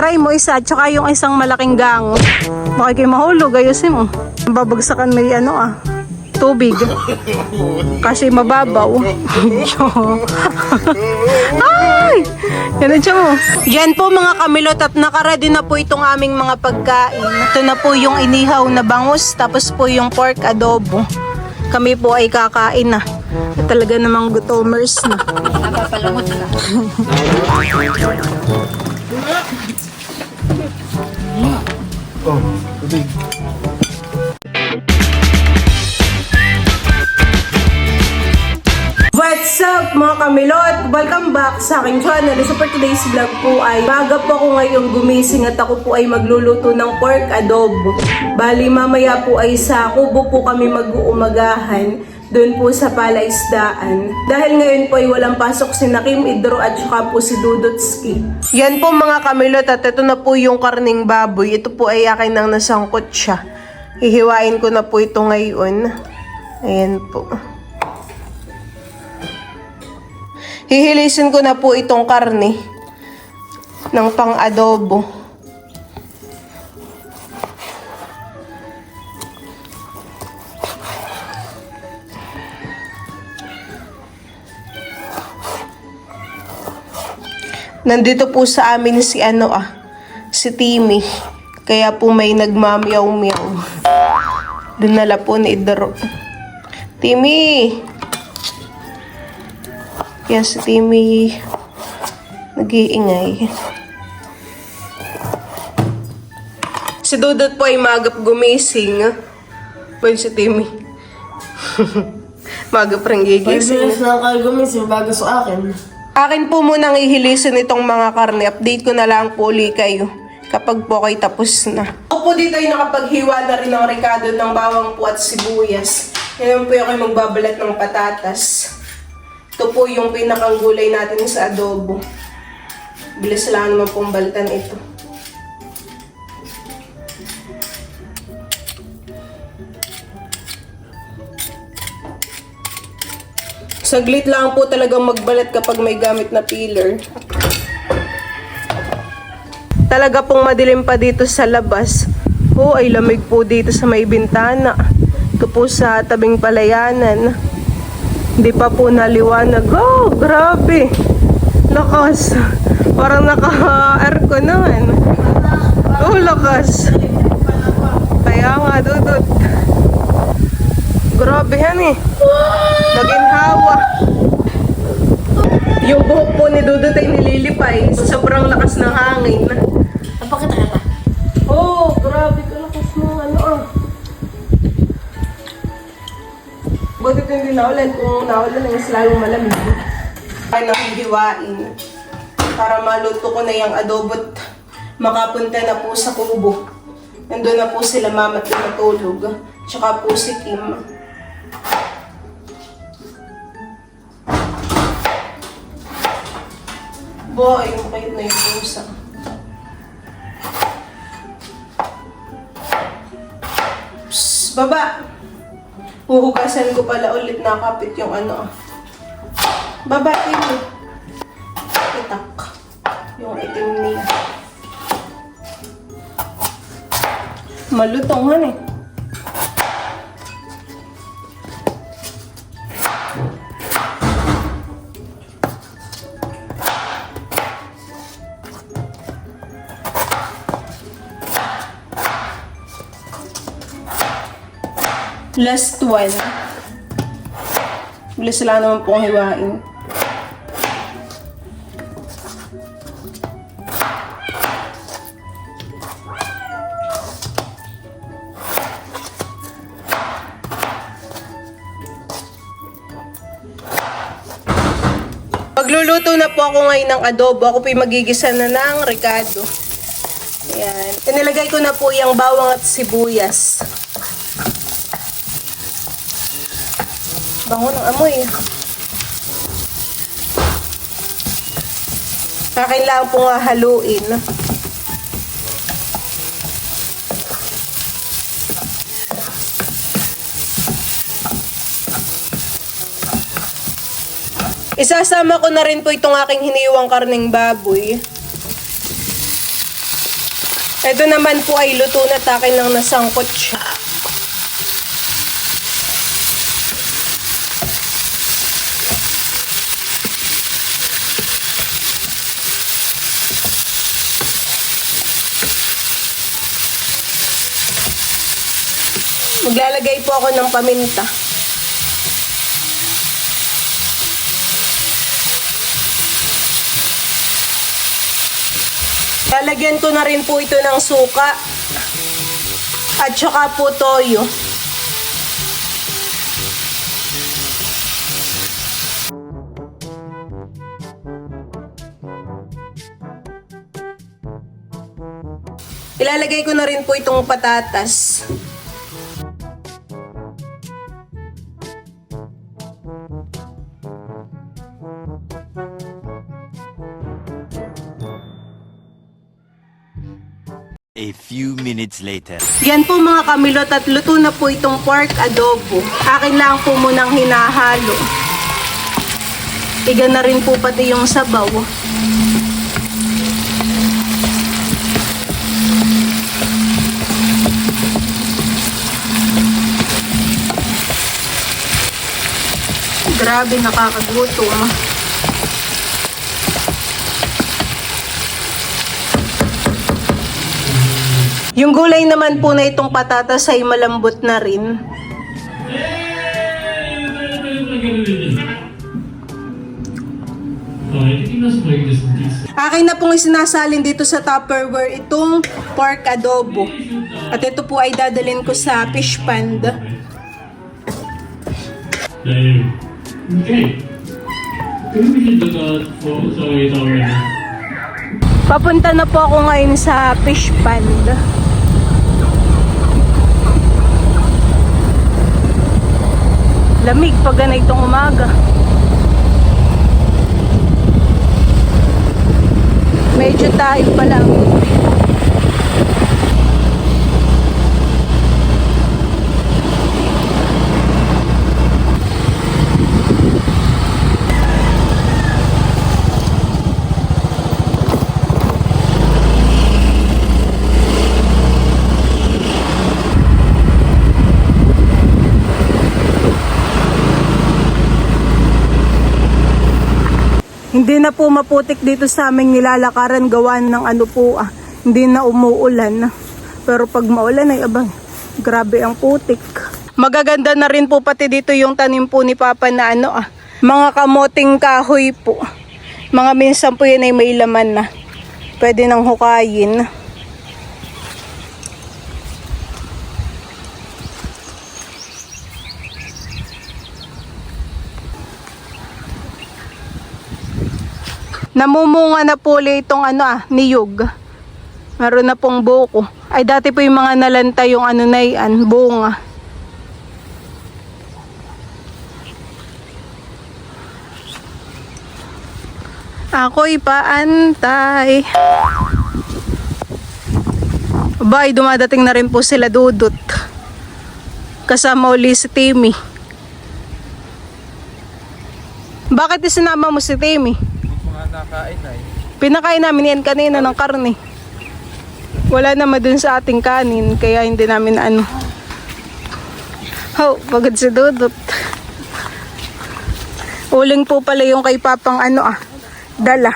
Try mo isa, tsaka yung isang malaking gang. Baka kayo mahulog, ayusin mo. Babagsakan may ano ah, tubig. Kasi mababaw. Ay! Yan ang mo. Yan po mga kamilot at nakaready na po itong aming mga pagkain. Ito na po yung inihaw na bangus, tapos po yung pork adobo. Kami po ay kakain na. At talaga namang gutomers na. Napapalamot na. What's up mga kamilot? Welcome back sa aking channel. So for today's vlog po ay maga po ako ngayong gumising at ako po ay magluluto ng pork adobo. Bali mamaya po ay sa kubo po kami mag-uumagahan doon po sa palaisdaan. Dahil ngayon po ay walang pasok si Nakim Idro at saka po si Dudotski. Yan po mga kamilot at ito na po yung karning baboy. Ito po ay akin nang nasangkot siya. Hihiwain ko na po ito ngayon. Ayan po. Hihilisin ko na po itong karne ng pang-adobo. Nandito po sa amin si ano ah, si Timmy. Kaya po may nagmamyaw-meow. Dinala po ni Idro. Timmy! Kaya si Timmy nag-iingay. Si Dudot po ay magap gumising. Well, si Timmy. magap rin gigising. Kayo gumising bago sa akin. Akin po munang ihilisin itong mga karne. Update ko na lang po uli kayo kapag po kayo tapos na. Ako po dito ay nakapaghiwa na rin ng rekado ng bawang po at sibuyas. Ngayon po ako magbabalat ng patatas. Ito po yung pinakang gulay natin sa adobo. Bilis lang naman pong balatan ito. Saglit lang po talagang magbalat kapag may gamit na peeler. Talaga pong madilim pa dito sa labas. Oh, ay lamig po dito sa may bintana. Ito po sa tabing palayanan. Hindi pa po naliwanag. Oh, grabe. Lakas. Parang naka-aircon naman. Oh, lakas. Kaya nga, dudot. Grabe yan eh. Naging hawa. Yung buhok po ni Dudut ay nililipay sa sobrang lakas ng hangin. Napakita ka ta. Oh, grabe ka lakas ng ano ah. Buti ko hindi naulan. Kung naulan ay mas lalong malamig. Ay nakihiwain. Para maluto ko na yung adobo at makapunta na po sa kubo. Nandun na po sila mama at natulog. Tsaka po si Kim. Boy, yung kayot na yung pusa. Psst, baba! Huhugasan ko pala ulit nakapit yung ano. ah. Baba, Tim. Itak. Yung itim niya. Malutong han. Last one. Bilis lang naman pong hiwain. Magluluto na po ako ngayon ng adobo. Ako po'y magigisa na ng ricado. Ayan. Inilagay ko na po yung bawang at sibuyas. Bango ng amoy. Akin lang po nga haluin. Isasama ko na rin po itong aking hiniwang karning baboy. Ito naman po ay luto na takin lang nasangkot siya. Maglalagay po ako ng paminta. Lalagyan ko na rin po ito ng suka. At saka po toyo. Ilalagay ko na rin po itong patatas. Minutes later. Yan po mga kamilot at luto na po itong pork adobo. Akin lang po munang hinahalo. Iga na rin po pati yung sabaw. Grabe nakakagutom. Yung gulay naman po na itong patatas ay malambot na rin. Akin na pong isinasalin dito sa Tupperware itong pork adobo. At ito po ay dadalhin ko sa fish pond. Okay. Papunta na po ako ngayon sa fish pond. Lamig pag ganitong umaga. Medyo tayo pa lang. Hindi na po maputik dito sa aming nilalakaran gawan ng ano po ah. Hindi na umuulan. Pero pag maulan ay abang, grabe ang putik. Magaganda na rin po pati dito yung tanim po ni Papa na ano ah. Mga kamoting kahoy po. Mga minsan po yan ay may laman na. Pwede nang hukayin. Namumunga na po ulit itong ano ah, niyog. Meron na pong buko. Ay dati po yung mga nalanta yung ano na yan, bunga. Ako'y paantay. Bye, dumadating na rin po sila dudot. Kasama uli si Timmy. Bakit isinama mo si Timmy? Pinakain namin yan kanina ng karne. Wala naman dun sa ating kanin, kaya hindi namin ano. Oh, pagod si Dudut. Uling po pala yung kay Papang ano ah, dala.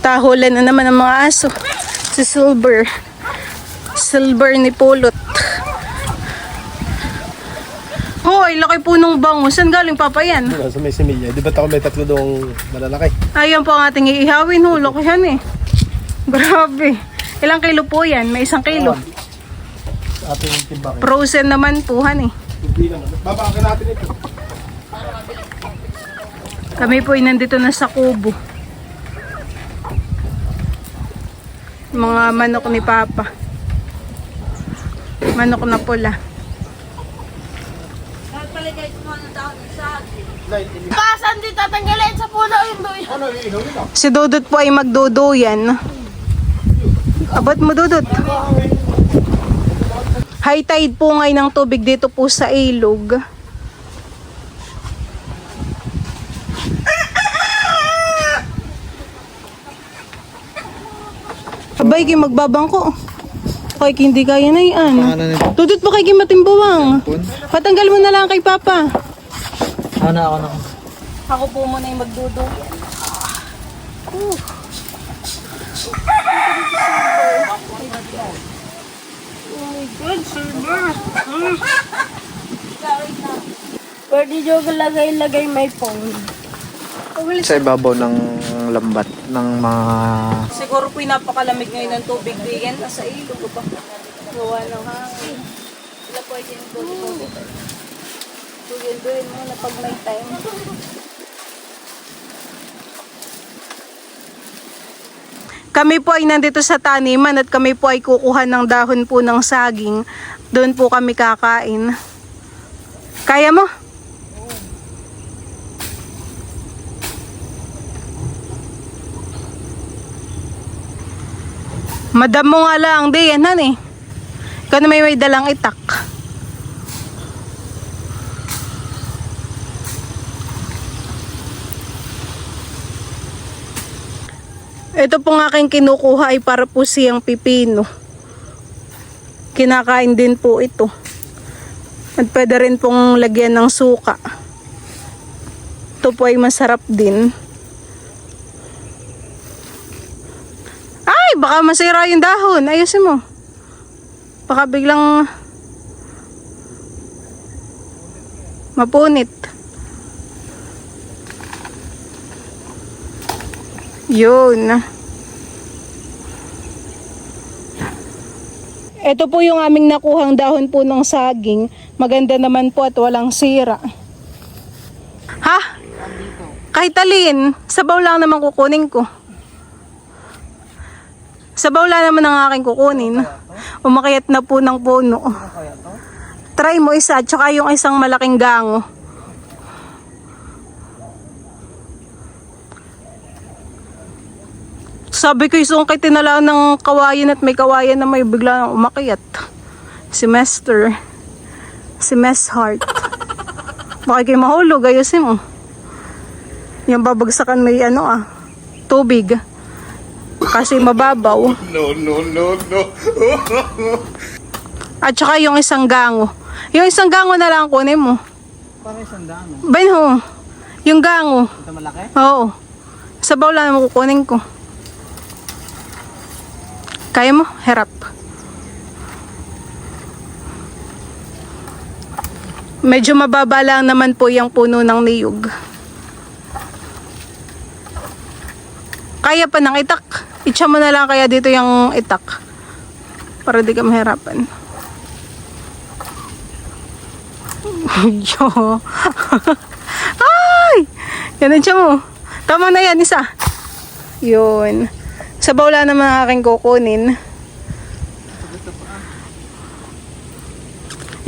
Tahulan na naman ang mga aso. Si Silver. Silver ni Pulot. Hoy, laki po nung bango. Saan galing papa yan? Sa may similya. Di ba't ako may tatlo doong malalaki? Ayan po ang ating iihawin. Hulok yan eh. Grabe. Ilang kilo po yan? May isang kilo. Sa ating timbang. Frozen naman po, han eh. Hindi naman. Babakan natin ito. Kami po ay nandito na sa kubo. Mga manok ni Papa. Manok na pula tanggalin kahit mga ng taon sa akin. Pasan din tatanggalin sa puno yung doyan. Ano, iinom? Ah? Si Dudut po ay magdodoyan. Abot ah, mo, Dudut. High tide po ngayon ng tubig dito po sa ilog. Abay, kayo magbabangko. Kay hindi kaya na yan. Tudot mo kay Kim matimbawang. Patanggal mo na lang kay Papa. Ano ako na. Ako po muna yung magdudo. Pwede nyo lagay-lagay may phone. Sa ibabaw ng lambat ng mga... Siguro po'y napakalamig ngayon ng tubig diyan. Nasa ilog ba? Gawa ng hangin. Wala po ay doon po. Tuloy-tuloy mo na pag may time. Kami po ay nandito sa taniman at kami po ay kukuha ng dahon po ng saging. Doon po kami kakain. Kaya mo? Madam mo nga lang, di yan han eh. Ikaw may may dalang itak. Ito pong aking kinukuha ay para po siyang pipino. Kinakain din po ito. At pwede rin pong lagyan ng suka. Ito po ay masarap din. Baka masira yung dahon. Ayusin mo. Baka biglang mapunit. Yun. Ito po yung aming nakuhang dahon po ng saging. Maganda naman po at walang sira. Ha? Kahit alin, sabaw lang naman kukunin ko. Sabaw lang naman ang aking kukunin. Umakyat na po ng puno. Try mo isa, tsaka yung isang malaking gango. Sabi ko isang kay tinala ng kawayan at may kawayan na may bigla nang umakyat. Semester. Si Mess Heart. Baka kayo mahulog, ayusin mo. Yung babagsakan may ano ah, tubig. Kasi mababaw. No, no, no, no. At saka yung isang gango. Yung isang gango na lang kunin mo. Parang isang daan. Ben ho. Yung gango. Ito malaki? Oo. Sa bawl lang naman kukunin ko. Kaya mo? Harap. Medyo mababa lang naman po yung puno ng niyog. Kaya pa ng itak. Itcha mo na lang kaya dito yung itak. Para di ka mahirapan. Yo. Ay! Yan tiyan mo. Tama na yan, isa. Yun. Sa bawla naman ang aking kukunin.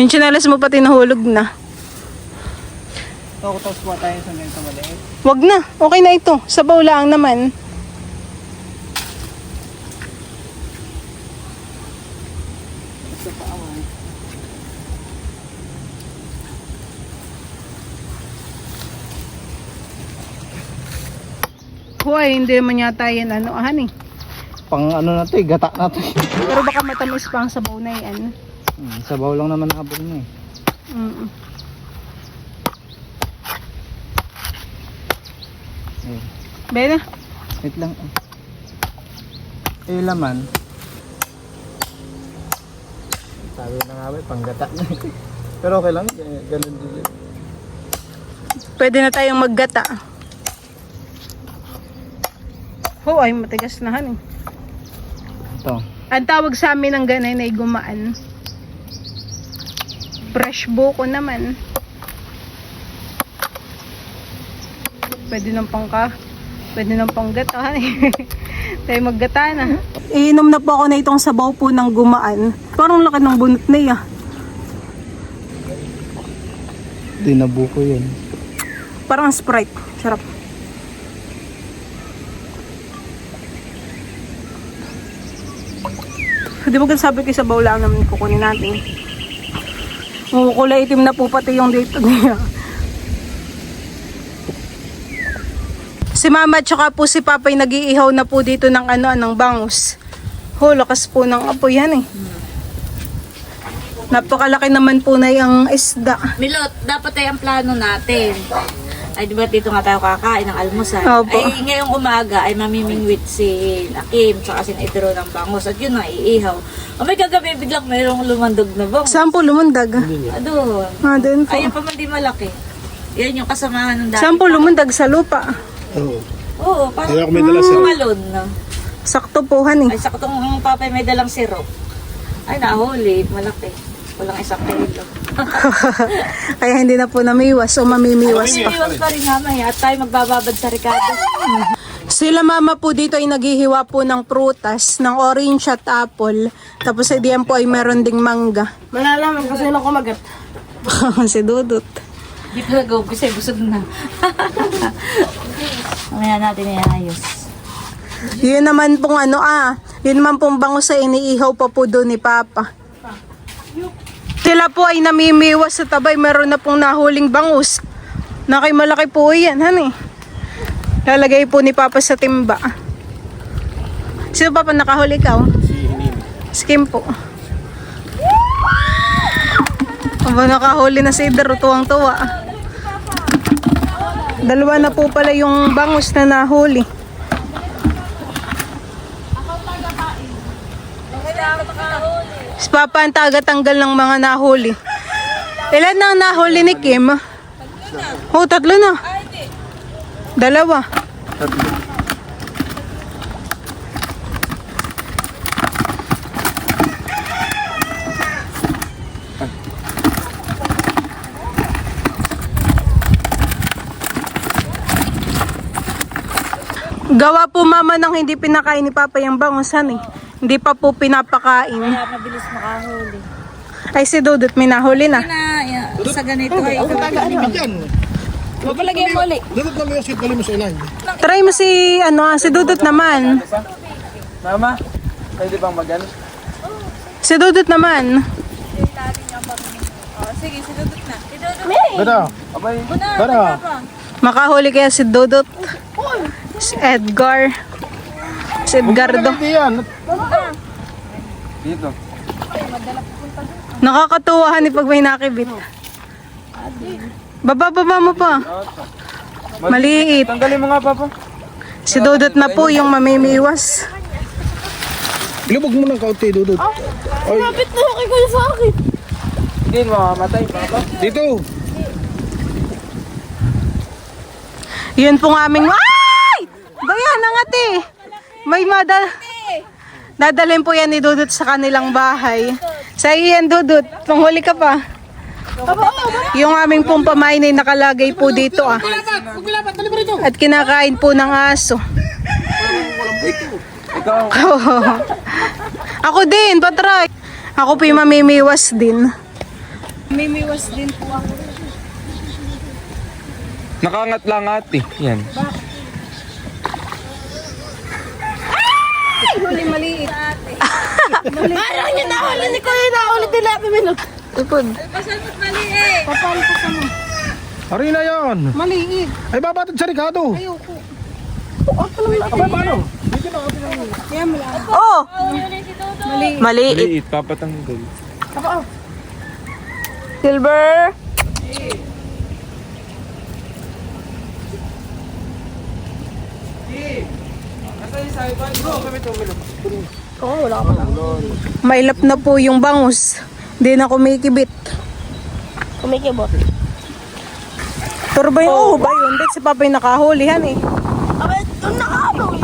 Yung chinelas mo pati nahulog na. Tapos po tayo sa ganito maliit. Wag na. Okay na ito. Sa bawla ang naman. Huwag, hindi naman yata yan ano, ahan eh. Pang ano na to eh, gata na to eh. Pero baka matamis pa ang sabaw na yan. Hmm, sabaw lang naman nakabog na eh. Mm. Eh, Bena, wait lang. Eh, laman. Sabi na nga ba, panggata na. Pero okay lang, eh, ganun din. pwede na tayong maggata. Ho, ay matigas na han eh. Ito. Ang tawag sa amin ng ganay na gumaan. Fresh buko naman. Pwede ng pangka. Pwede ng panggata. Tayo maggata na. Iinom na po ako na itong sabaw po ng gumaan. Parang laki ng bunot na iya. Dinabuko yun. Parang Sprite. Sarap. Di ba sabi ko sa bowl lang naman kukunin natin. Oo, kulay itim na po pati yung dito niya. Si mama at saka po si papay nag-iihaw na po dito ng ano, ng bangus. Oh, lakas po ng apoy yan eh. Napakalaki naman po na yung isda. Milot, dapat ay ang plano natin. Ay, di ba dito nga tayo kakain ng almusal? Opo. Ay, ngayong umaga ay mamimingwit si Nakim tsaka si Naidro ng bangos at yun na, iihaw. O may kagabi biglang mayroong lumandog na bangos. Saan po lumundag? Ah, doon. Ah, doon po. Ayun pa man di malaki. Yan yung kasamahan ng dati. Saan po lumundag? Sa lupa. Oo. Oo, parang Kaya ako may dala sa... malon. no? Sakto po, han eh. Ay, saktong ang papay may dalang sirop. Ay, nahuli. Malaki. Walang isang kilo. Kaya hindi na po namiwas o mamimiwas pa. Iwas pa rin mamaya at tayo magbababad sa Ricardo. Sila mama po dito ay naghihiwa po ng prutas, ng orange at apple. Tapos sa diyan po ay meron ding mangga. Malalaman kasi sino kumagat. si Dudut. Di ko nag kasi busog na. Mamaya natin iayos. Yun naman pong ano ah, yun naman pong bango sa iniihaw pa po doon ni Papa. Sila po ay namimiwas sa tabay, meron na pong nahuling bangus. Nakay malaki po yan, hani. Lalagay po ni Papa sa timba. Sino Papa nakahuli ka? Si Kim po. Aba nakahuli na si Idro, tuwang-tuwa. Dalawa na po pala yung bangus na nahuli. Si Papa ang taga-tanggal ng mga nahuli. Ilan na ang nahuli ni Kim? Oh, tatlo na. Dalawa. Gawa po mama nang hindi pinakain ni Papa yung bangusan eh. Hindi pa po pinapakain. Kaya mabilis makahuli. Ay si Dudut may nahuli na. Na, sa ganito ay Yan. Papalagay mo ulit. Dapat na mo yung seat mo sa inay. Try mo si ano ah, si Dudut naman. Mama, pwede bang mag-ano? Si Dudut naman. Gada. Abay, Gada. Makahuli kaya si Dudut. Si Edgar. Si Edgardo. Dito. Nakakatuwa ni pag may nakibit. Baba, baba mo pa. Maliit. Tanggalin mo nga, Papa. Si Dudut na po yung mamimiwas. Lubog mo ng kaunti, dudod. Kapit na yung kikoy sa akin. Hindi mo mamamatay, Papa. Dito. Yun pong aming... Ay! Bayan, nangati! May madal... Dadalhin po yan ni Dudut sa kanilang bahay. Sa iyan, Dudut. Panghuli ka pa. Yung aming pong pamain ay nakalagay po dito ah. At kinakain po ng aso. Ako din, patry. Ako po yung mamimiwas din. nakangat lang ate. Yan. Parang yun nahuli ni Kuya, nahuli din natin minut. Ipod. Ari na yan. Maliit. Ay, babatid sa Ricardo. Oh! Maliit. Liit, papatanggal. Silver. Mailap na po yung bangus. Hindi na kumikibit. Kumikibot. Turbay, oh, ba yun? Si Papa yung nakahulihan eh? Abay, doon nakahabol.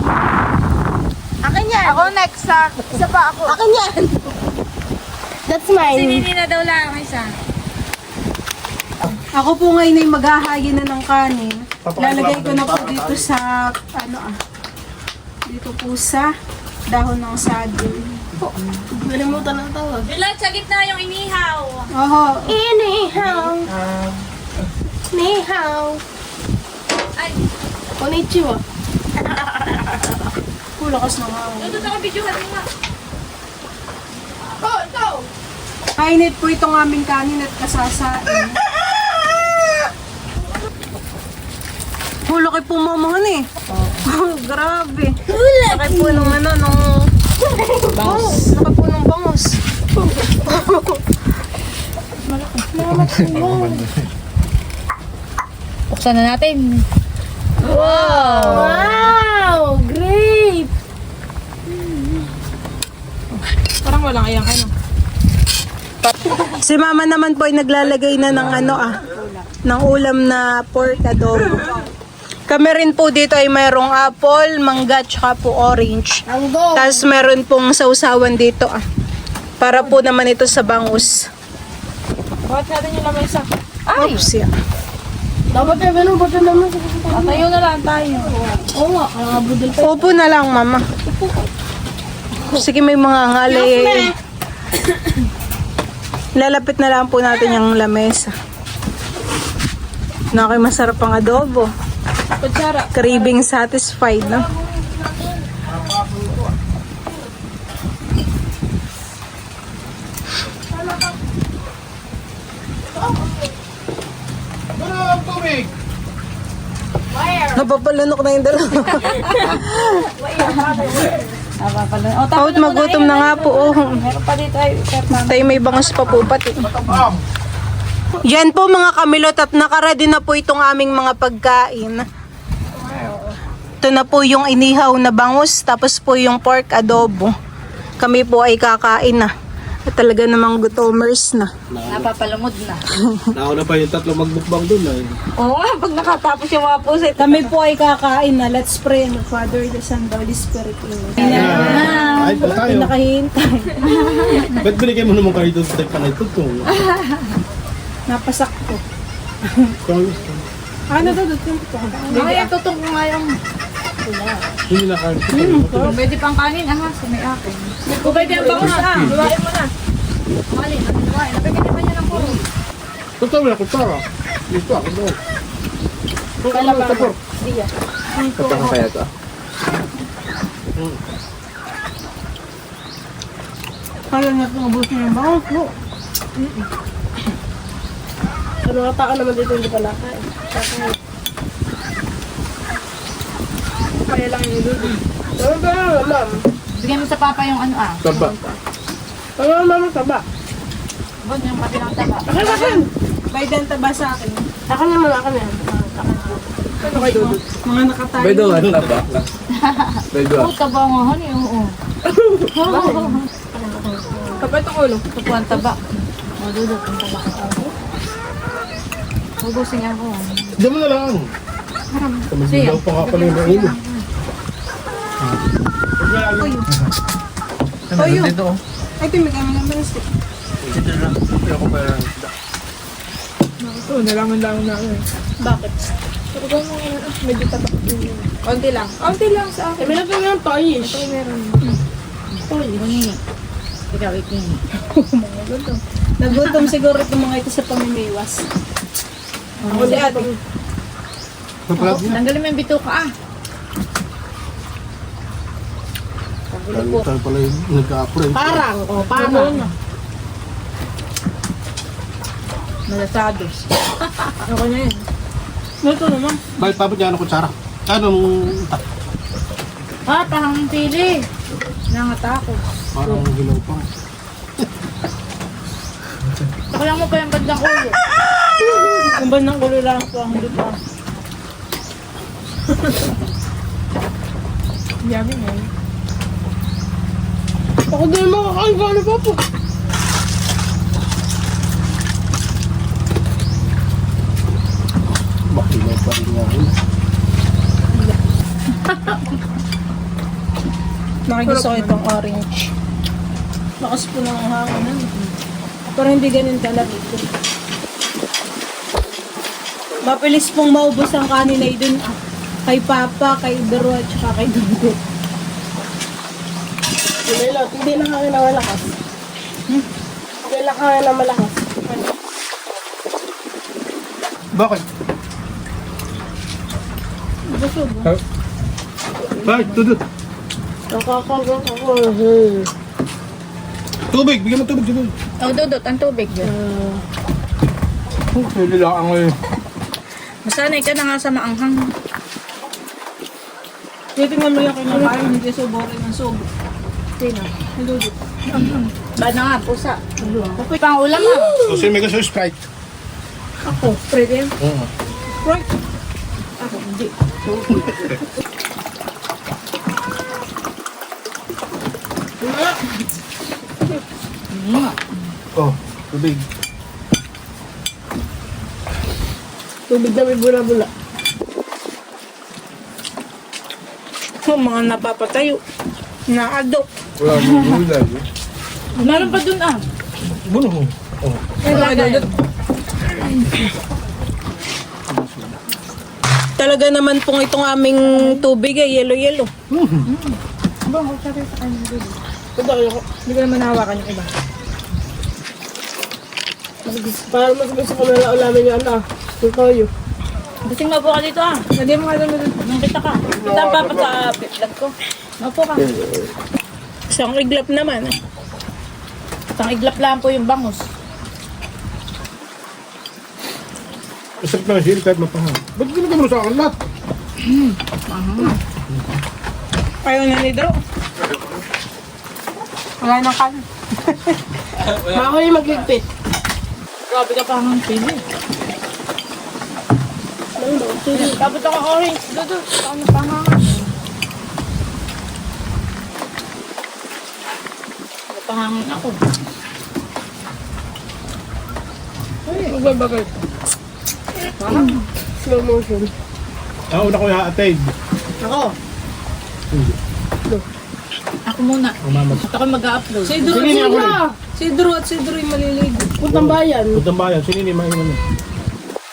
Akin yan. Ako next sa... Isa pa ako. Akin yan. That's mine. Hindi na daw lang isa. Ako po ngayon ay maghahayin na ng kanin. Lalagay ko na po dito sa, ano ah, dito po sa dahon ng saging. Nalimutan ng tawag. Milot, sa gitna yung inihaw. Oho, Inihaw. Nihaw. Ay, Konnichiwa. kulakas na nga. dito ako videohan mo nga. Oh, ikaw. Kainit po itong aming kanin at kasasain. Hulok kay pumamahan eh. Oh, grabe. Sakay po nung ano, nung Bangus. Nakapunong bangus. Buksan na natin. Wow! Grape! Parang walang ayang ano. Si mama naman po ay naglalagay na ng ano ah, ng ulam na pork adobo. Kami rin po dito ay mayroong apple, mangga, tsaka po orange. Tapos meron pong sausawan dito ah. Para po naman ito sa bangus. Bakit natin yung lamesa? Oops, yeah. Dapat yung ganun, ba't yung lamesa? Tayo na lang tayo. Oo nga, kaya budol pa. Upo na lang, mama. Sige, may mga ngali. Lalapit na lang po natin yung lamesa. Nakay masarap ang adobo. Craving satisfied, no? Ano? Napapalanok na yung dalawa. Napapala. O, Out, magutom na nga po. Oh. Meron pa dito ay. Tayo may bangus pa po pati. Yan po mga kamilot at nakaready na po itong aming mga pagkain. Ito na po yung inihaw na bangus tapos po yung pork adobo. Kami po ay kakain na. At talaga namang gutomers na. Napapalamod na. Nauna pa yung tatlo magbukbang doon eh. Oo nga, pag nakatapos yung mga pusit. Kami po ay kakain na. Let's pray in the Father, the Son, the Holy Spirit. Amen. Ay, pa tayo. Nakahintay. Ba't binigay mo naman kayo doon sa panay tutong? Napasak ko. Ano to? Dito yung Ay, tutong ko nga yung... Hindi na kayo. Pwede pang kanin, aha, sa may akin. Kung pwede ang bangus, ah. Luwain mo na. Malin, luwain. Napagkita pa niya ng puro. Kutsara na, kutsara. Ito ako doon. Kapag kaya ito. Kaya nga itong ubus niya yung bangus po. Ano nga taka naman dito hindi pala kain. Kaya lang yung dulo. Ano ba yan, ma'am? Bigyan mo sa papa yung ano, ah. Taba. Ano nga ma'am taba? Bon, yung pati ng taba. Akin, akin! Biden taba sa akin. Akin naman, akin yan. Ano kay Dudut? Mga nakatayo. Bedo, ano na ba? Bedo. Oo, taba nga, honey, oo. Kapag itong ulo. Ito po ang taba. Dudot, ang taba. Niya ako. Diyan mo na lang. Siya. Tumaglaw pa nga pala yung ulo. Toyo. Dito oh. Ay, tumig kami ng manistik. Dito na lang. Dito ako pa. Oo, nalangan-langan na ako eh. Bakit? Medyo tatak yun. Konti lang. Konti lang sa akin. Meron pa yung toyish. Ito meron. Honey. Ikaw, ikin. Nagutom siguro itong mga ito sa pamimiwas. Ako si ate. Tanggalin mo yung bituka, ah. Tayo pala yung nagka-approve. Parang, oh, parang. Malasados. Ako na yun. Ito naman. Bakit papot niya ano kutsara? Anong Ah, tahang pili. Nangatakot. parang hilaw pa. Takala mo pa yung bandang ulo. Kung ba ng kulo lang po ang lupa. Yummy mo. Ako din mo kakain ko ano pa po. Bakit hilaw pa rin nga yun. Nakigusto ko itong orange. Lakas po ng hangin. Pero hindi ganun kalapit. Mabilis pong maubos ang kanin ay dun ah. Kay Papa, kay Dero, at saka kay Dugo. Hindi lang, hindi lang kami na malakas. Hmm? Hindi lang kami na malakas. Bakit? Busog. Bakit? Tudot. Nakakagat ako. Tubig! Bigyan mo tubig dito. Oh, dudot, ang tubig dyan. Hindi lang ang ngayon. Masanay ka na nga sa maanghang. Titingnan mo yung kinakain, hindi subo rin ang subo. Ba na nga, pusa. Kapoy pang ulam ah. O sige, may gusto yung Sprite. Ako, pwede yan. Oo. Right. Oh, tubig. Tubig na may bula-bula. Oh, mga napapatayo. Naadok. Wala mo gulay. Meron pa dun ah. Buno mo. Oh. Talaga naman pong itong aming tubig ay yellow-yellow. Hindi ko naman hawakan yung iba. Para mas gusto ko na ulamin yung ano. Tutoyo. Busing mapo ka dito ah. Hindi mo nga naman. Nung kita ka. Kita ang papa sa vlog ko. Mapo ka. Isang iglap naman. ah. Isang iglap lang po yung bangus. Masarap na sili kahit mapahang. Ba't ginagawa mo sa akin lahat? Ayaw na ni Dro. Wala nang kanin. Ako yung magligpit. Grabe ka pa hang pili. Tapos ako orange. Dodo. Ano pa nga? Napahangin ako. Magbabagay. Slow motion. Ah, una ko yung atay. Ako. Ako muna. Mamamad. At ako mag-upload. Si Sino niya ako rin? si Dro at si Dro yung maliligo. Puntang bayan. Putang bayan, sino ni ano?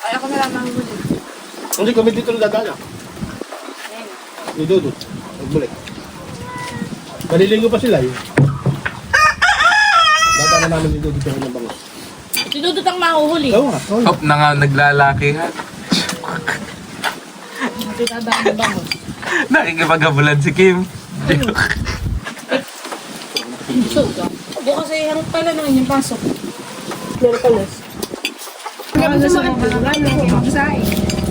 Ay, ako na lang manghuli. Hindi kami dito na dadala. Ni Dudut. Nagbalik. Naliligo pa sila eh. Dadala namin ni Dudut yung kanyang bangus. Si Dudut ang mahuhuli. Oo nga. oo nga. Hop na nga naglalakihan. Nakita ba ang bangus? Nakikipaghabulan si Kim. So, di kasi ang pala naman yung pasok. Meron pa nas.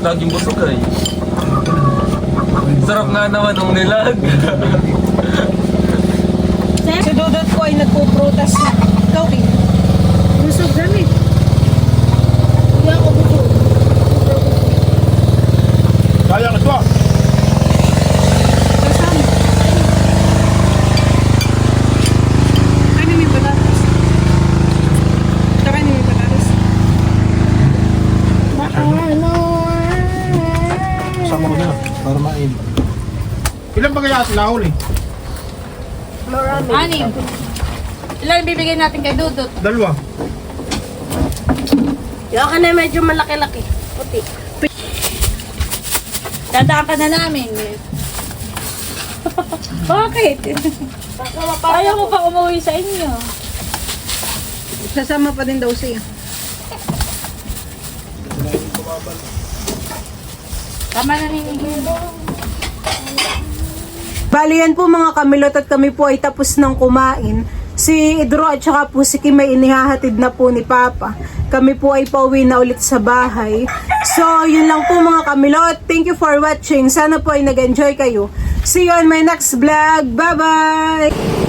Laging busog ay. Sarap nga naman ng nilag. Si Dudut ko ay nagpuprutas na. Ikaw, King. Busog dami. Hindi ako busog. Kaya ka ito. Ano may patatas? Saka ano may patatas? Sama ko na para main. Ilan ba kaya sila huli? Anim. Ilan bibigyan natin kay Dudut? Dalawa. Yung ka na medyo malaki-laki. Puti. Dadaan ka na namin. Bakit? Ayaw mo pa umuwi sa inyo. Sasama pa din daw siya. Tama na rin. Bali yan po mga kamilot at kami po ay tapos ng kumain. Si Idro at saka po si Kim ay inihahatid na po ni Papa. Kami po ay pauwi na ulit sa bahay. So, yun lang po mga kamilot. Thank you for watching. Sana po ay nag-enjoy kayo. See you on my next vlog. Bye-bye!